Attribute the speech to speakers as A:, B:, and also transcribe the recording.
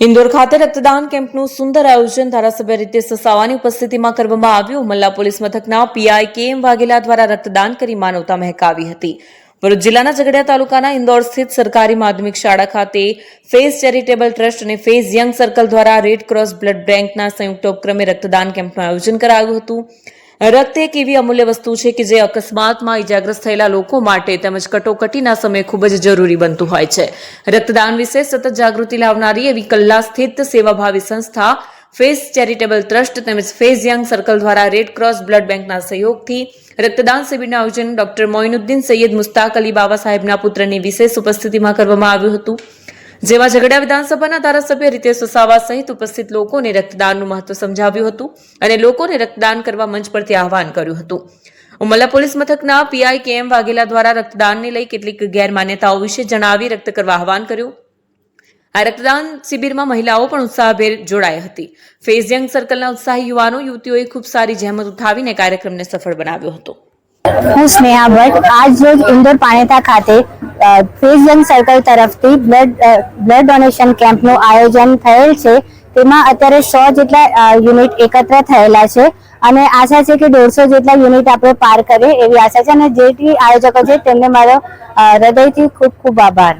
A: ઇન્દોર ખાતે રક્તદાન કેમ્પનું સુંદર આયોજન ધારાસભ્ય રીતે સસાવાની ઉપસ્થિતિમાં કરવામાં આવ્યું. મલ્લા પોલીસ મથકના પીઆઈ કે એમ વાઘેલા દ્વારા રક્તદાન કરી માનવતા મહેકાવી હતી. ભરૂચ જિલ્લાના ઝઘડિયા તાલુકાના ઇન્દોર સ્થિત સરકારી માધ્યમિક શાળા ખાતે ફેઝ ચેરિટેબલ ટ્રસ્ટ અને ફેઝ યંગ સર્કલ દ્વારા રેડ ક્રોસ બ્લડ બેંકના સંયુક્ત ઉપક્રમે રક્તદાન કેમ્પનું આયોજન કરાયું હતું. રક્ત એક એવી અમૂલ્ય વસ્તુ છે કે જે અકસ્માતમાં ઇજાગ્રસ્ત થયેલા લોકો માટે તેમજ કટોકટીના સમયે ખૂબ જ જરૂરી બનતું હોય છે. રક્તદાન વિશે સતત જાગૃતિ લાવનારી એવી કલ્લા સ્થિત સેવાભાવી સંસ્થા ફેઝ ચેરિટેબલ ટ્રસ્ટ તેમજ ફેઝ યંગ સર્કલ દ્વારા રેડ ક્રોસ બ્લડ બેંકના સહયોગથી રક્તદાન શિબિરનું આયોજન ડોક્ટર મોઇનુદ્દીન સૈયદ મુસ્તાક અલી બાબા સાહેબના પુત્રની વિશેષ ઉપસ્થિતિમાં કરવામાં આવ્યું હતું. જેમાં ઝઘડા વિધાનસભાના ધારાસભ્ય રીતેશ વસાવા સહિત ઉપસ્થિત લોકોને રક્તદાનનું મહત્વ સમજાવ્યું હતું અને લોકોને રક્તદાન કરવા મંચ પરથી આહવાન કર્યું હતું. ઉમલ્લા પોલીસ મથકના પીઆઈ કે વાઘેલા દ્વારા રક્તદાનને લઈ કેટલીક ગેરમાન્યતાઓ વિશે જણાવી રક્ત કરવા આહવાન કર્યું. આ રક્તદાન શિબિરમાં મહિલાઓ પણ ઉત્સાહભેર જોડાઈ હતી. ફેઝ યંગ સર્કલના ઉત્સાહી યુવાનો, યુવતીઓએ ખૂબ સારી જહેમત ઉઠાવીને કાર્યક્રમને સફળ બનાવ્યો હતો.
B: હું સ્નેહા ભટ્ટ. આજ રોજ ઇન્દોર પાણેતા ખાતે ફેઝ યંગ સર્કલ તરફથી બ્લડ બ્લડ ડોનેશન કેમ્પનું આયોજન થયેલ છે. તેમાં અત્યારે સો જેટલા યુનિટ એકત્ર થયેલા છે અને આશા છે કે દોઢસો જેટલા યુનિટ આપણે પાર કરીએ એવી આશા છે અને જે આયોજકો છે તેમને મારો હૃદયથી ખૂબ ખૂબ આભાર.